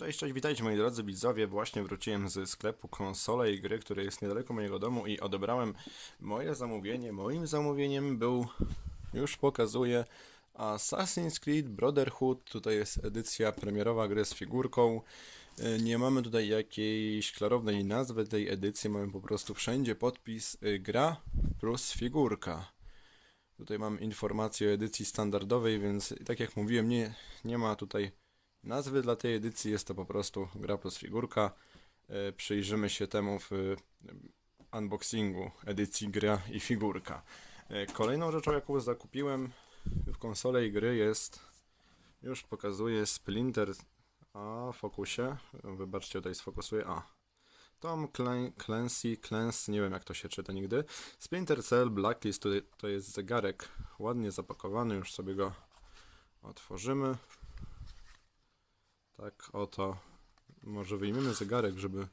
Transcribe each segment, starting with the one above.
Cześć, cześć, witajcie moi drodzy widzowie. Właśnie wróciłem ze sklepu konsole i gry, który jest niedaleko mojego domu i odebrałem moje zamówienie. Moim zamówieniem był, już pokazuję, Assassin's Creed Brotherhood. Tutaj jest edycja premierowa gry z figurką. Y, Nie mamy tutaj jakiejś klarownej nazwy tej edycji, mamy po prostu wszędzie podpis y, gra plus figurka. Tutaj mam informację o edycji standardowej, więc tak jak mówiłem, nie, nie ma tutaj nazwy dla tej edycji. Jest to po prostu gra plus figurka. E, Przyjrzymy się temu w e, unboxingu edycji gra i figurka. E, Kolejną rzeczą, jaką zakupiłem w konsolę i gry jest, już pokazuję, Splinter. A, fokusie. Wybaczcie, tutaj sfokusuję. A. Tom Clan- Clancy, Clancy, nie wiem jak to się czyta nigdy. Splinter Cell Blacklist to jest zegarek ładnie zapakowany, już sobie go otworzymy. Tak oto. Może wyjmiemy zegarek, żeby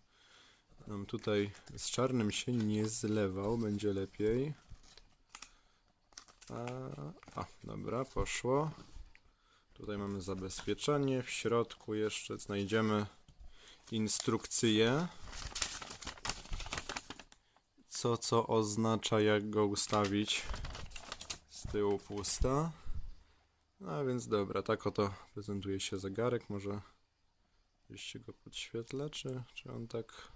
nam tutaj z czarnym się nie zlewał, będzie lepiej. A, a dobra, poszło. Tutaj mamy zabezpieczenie, w środku jeszcze znajdziemy instrukcję co co oznacza, jak go ustawić. Z tyłu pusta. No więc dobra, tak oto prezentuje się zegarek. Może się go podświetla, czy, czy on tak.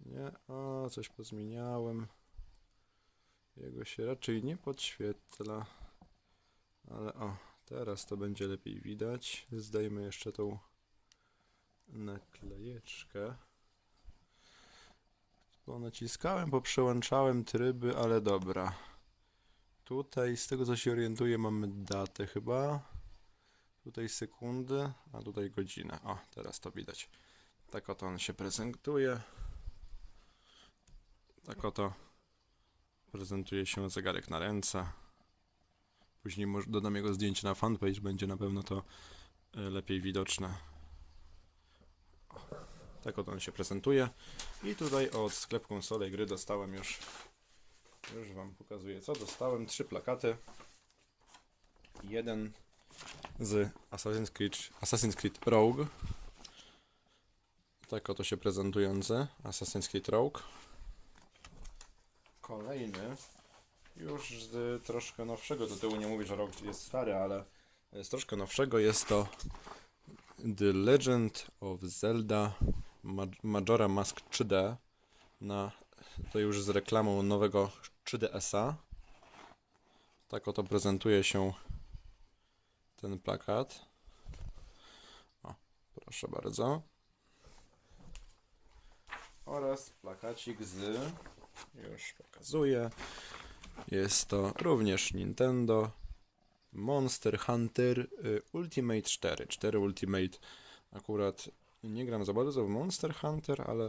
Nie, o, coś pozmieniałem. Jego się raczej nie podświetla. Ale o, teraz to będzie lepiej widać. Zdajmy jeszcze tą naklejeczkę. Bo naciskałem, poprzełączałem tryby, ale dobra. Tutaj, z tego co się orientuję, mamy datę chyba. Tutaj sekundy, a tutaj godzinę. O, teraz to widać. Tak oto on się prezentuje. Tak oto prezentuje się zegarek na ręce. Później dodam jego zdjęcie na fanpage, będzie na pewno to e, lepiej widoczne. Tak oto on się prezentuje. I tutaj od sklepu konsole gry dostałem już. Już Wam pokazuję co dostałem. Trzy plakaty. Jeden z Assassin's Creed, Assassin's Creed Rogue. Tak oto się prezentujący Assassin's Creed Rogue. Kolejny już z troszkę nowszego tytułu. Nie mówię, że Rogue jest stary, ale z troszkę nowszego jest to The Legend of Zelda Maj- Majora Mask 3D na to już z reklamą nowego 3DS-a. Tak oto prezentuje się ten plakat. O, proszę bardzo. Oraz plakacik z już pokazuję. Jest to również Nintendo Monster Hunter y, Ultimate 4. 4 Ultimate. Akurat nie gram za bardzo w Monster Hunter, ale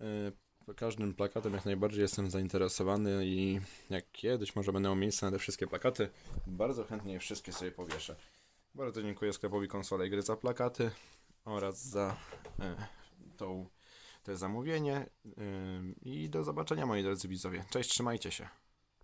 y, każdym plakatem jak najbardziej jestem zainteresowany i jak kiedyś może miał miejsce na te wszystkie plakaty, bardzo chętnie wszystkie sobie powieszę. Bardzo dziękuję sklepowi konsole gry za plakaty oraz za y, tą, to zamówienie y, i do zobaczenia moi drodzy widzowie. Cześć, trzymajcie się.